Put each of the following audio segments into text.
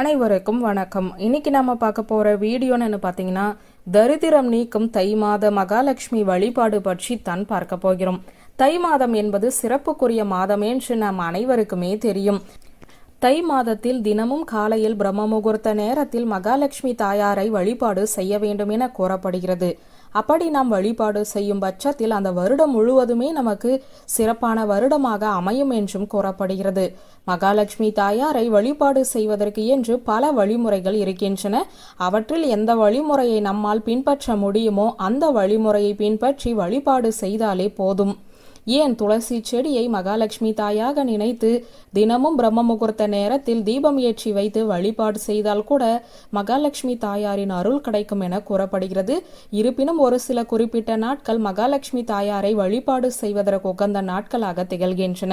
அனைவருக்கும் வணக்கம். இன்னைக்கு நம்ம பார்க்க போற வீடியோன்னு பார்த்தீங்கன்னா தரித்திரம் நீக்கும் தை மாத மகாலட்சுமி வழிபாடு பற்றி தான் பார்க்க போகிறோம். தை மாதம் என்பது சிறப்புக்குரிய மாதம் என்று நம் அனைவருக்குமே தெரியும். தை மாதத்தில் தினமும் காலையில் பிரம்ம முகூர்த்த நேரத்தில் மகாலட்சுமி தாயாரை வழிபாடு செய்ய வேண்டும் என கூறப்படுகிறது அப்படி நாம் வழிபாடு செய்யும் பட்சத்தில் அந்த வருடம் முழுவதுமே நமக்கு சிறப்பான வருடமாக அமையும் என்றும் கூறப்படுகிறது. மகாலட்சுமி தாயாரை வழிபாடு செய்வதற்கு என்று பல வழிமுறைகள் இருக்கின்றன. அவற்றில் எந்த வழிமுறையை நம்மால் பின்பற்ற முடியுமோ அந்த வழிமுறையை பின்பற்றி வழிபாடு செய்தாலே போதும். ஏன் துளசி செடியை மகாலட்சுமி தாயாக நினைத்து தினமும் பிரம்ம முகூர்த்த நேரத்தில் தீபம் ஏற்றி வைத்து வழிபாடு செய்தால் கூட மகாலட்சுமி தாயாரின் அருள் கிடைக்கும் என கூறப்படுகிறது. இருப்பினும் ஒரு சில குறிப்பிட்ட நாட்கள் மகாலட்சுமி தாயாரை வழிபாடு செய்வதற்கு உகந்த நாட்களாக திகழ்கின்றன.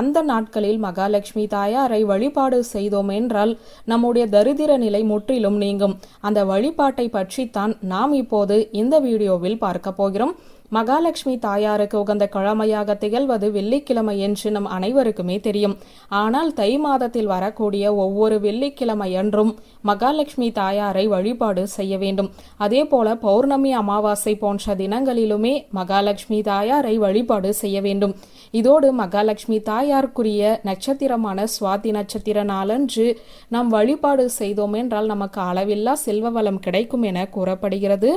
அந்த நாட்களில் மகாலட்சுமி தாயாரை வழிபாடு செய்தோம் என்றால் நம்முடைய தரித்திர நிலை முற்றிலும் நீங்கும். அந்த வழிபாட்டை பற்றித்தான் நாம் இப்போது இந்த வீடியோவில் பார்க்க போகிறோம். மகாலட்சுமி தாயாருக்கு உகந்த கிழமையாக திகழ்வது வெள்ளிக்கிழமை என்று நம் அனைவருக்குமே தெரியும். ஆனால் தை மாதத்தில் வரக்கூடிய ஒவ்வொரு வெள்ளிக்கிழமை என்றும் மகாலட்சுமி தாயாரை வழிபாடு செய்ய வேண்டும். அதே போல பௌர்ணமி அமாவாசை போன்ற தினங்களிலுமே மகாலட்சுமி தாயாரை வழிபாடு செய்ய வேண்டும். இதோடு மகாலட்சுமி தாயாருக்குரிய நட்சத்திரமான சுவாதி நட்சத்திர நாளன்று நாம் வழிபாடு செய்தோம் என்றால் நமக்கு அளவில்லா செல்வ வளம் கிடைக்கும் என கூறப்படுகிறது.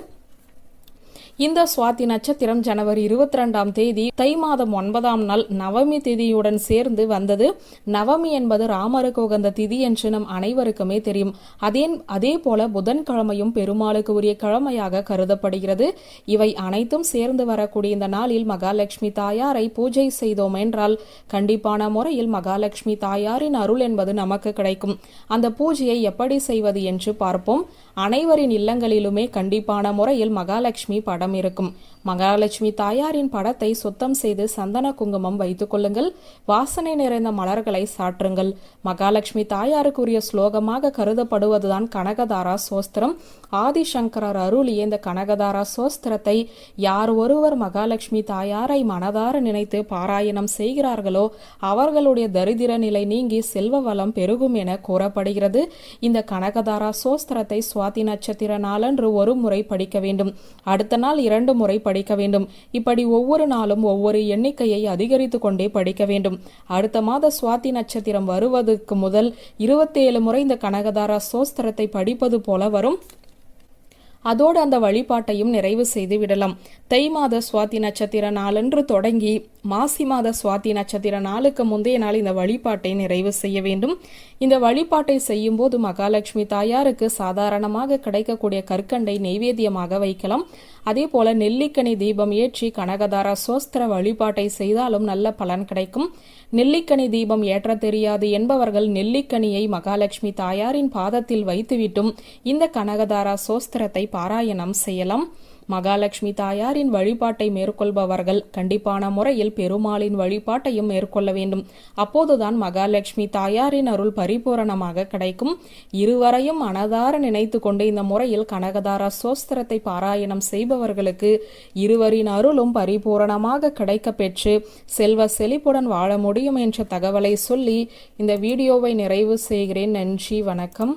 இந்த சுவாதி நட்சத்திரம் ஜனவரி இருபத்தி ரெண்டாம் தேதி தை மாதம் ஒன்பதாம் நாள் நவமி திதியுடன் சேர்ந்து வந்தது. நவமி என்பது ராமருக்கு உகந்த திதி என்று நம் அனைவருக்குமே தெரியும். அதே அதே போல புதன்கிழமையும் பெருமாளுக்கு உரிய கிழமையாக கருதப்படுகிறது. இவை அனைத்தும் சேர்ந்து வரக்கூடிய இந்த நாளில் மகாலட்சுமி தாயாரை பூஜை செய்தோம் என்றால் கண்டிப்பான முறையில் மகாலட்சுமி தாயாரின் அருள் என்பது நமக்கு கிடைக்கும். அந்த பூஜையை எப்படி செய்வது என்று பார்ப்போம். அனைவரின் இல்லங்களிலுமே கண்டிப்பான முறையில் மகாலட்சுமி படம் படம் இருக்கும். மகாலட்சுமி தாயாரின் படத்தை சுத்தம் செய்து சந்தன குங்குமம் வைத்துக் கொள்ளுங்கள். வாசனை நிறைந்த மலர்களை சாற்றுங்கள். மகாலட்சுமி தாயாருக்குரிய ஸ்லோகமாக கருதப்படுவதுதான் கனகதாரா சோஸ்திரம். ஆதிசங்கரர் அருளிய இந்த கனகதாரா சோஸ்திரத்தை யார் ஒருவர் மகாலட்சுமி தாயாரை மனதார நினைத்து பாராயணம் செய்கிறார்களோ அவர்களுடைய தரித்திர நிலை நீங்கி செல்வ வளம் பெருகும் என கூறப்படுகிறது. இந்த கனகதாரா சோஸ்திரத்தை சுவாதி நட்சத்திர நாளன்று ஒரு முறை படிக்க வேண்டும். அடுத்த நாள் இரண்டு முறை படிக்க வேண்டும். இப்படி ஒவ்வொரு நாளும் ஒவ்வொரு எண்ணிக்கையை அதிகரித்து கொண்டே படிக்க வேண்டும். அடுத்த மாத சுவாதி நட்சத்திரம் வருவதற்கு முதல் இருபத்தி ஏழு முறை இந்த கனகதாரா சோஸ்திரத்தை படிப்பது போல வரும். அதோடு அந்த வழிபாட்டையும் நிறைவு செய்து விடலாம். தை மாத சுவாதி நட்சத்திர நாளன்று தொடங்கி மாசி மாத சுவாதி நட்சத்திர நாளுக்கு முந்தைய நாள் இந்த வழிபாட்டை நிறைவு செய்ய வேண்டும். இந்த வழிபாட்டை செய்யும் போது மகாலட்சுமி தாயாருக்கு சாதாரணமாக கிடைக்கக்கூடிய கற்கண்டை நெய்வேத்தியமாக வைக்கலாம். அதே போல நெல்லிக்கனி தீபம் ஏற்றி கனகதாரா சோஸ்திர வழிபாட்டை செய்தாலும் நல்ல பலன் கிடைக்கும். நெல்லிக்கனி தீபம் ஏற்ற தெரியாது என்பவர்கள் நெல்லிக்கனியை மகாலட்சுமி தாயாரின் பாதத்தில் வைத்துவிட்டும் இந்த கனகதாரா சோஸ்திரத்தை பாராயணம் செய்யலாம். மகாலட்சுமி தாயாரின் வழிபாட்டை மேற்கொள்பவர்கள் கண்டிப்பான முறையில் பெருமாளின் வழிபாட்டையும் மேற்கொள்ள வேண்டும். அப்போதுதான் மகாலட்சுமி தாயாரின் அருள் பரிபூரணமாக கிடைக்கும். இருவரையும் மனதார நினைத்து கொண்டு இந்த முறையில் கனகதாரா சோஸ்திரத்தை பாராயணம் செய்பவர்களுக்கு இருவரின் அருளும் பரிபூரணமாக கிடைக்க பெற்று செல்வ செழிப்புடன் வாழ முடியும் என்ற தகவலை சொல்லி இந்த வீடியோவை நிறைவு செய்கிறேன். நன்றி வணக்கம்.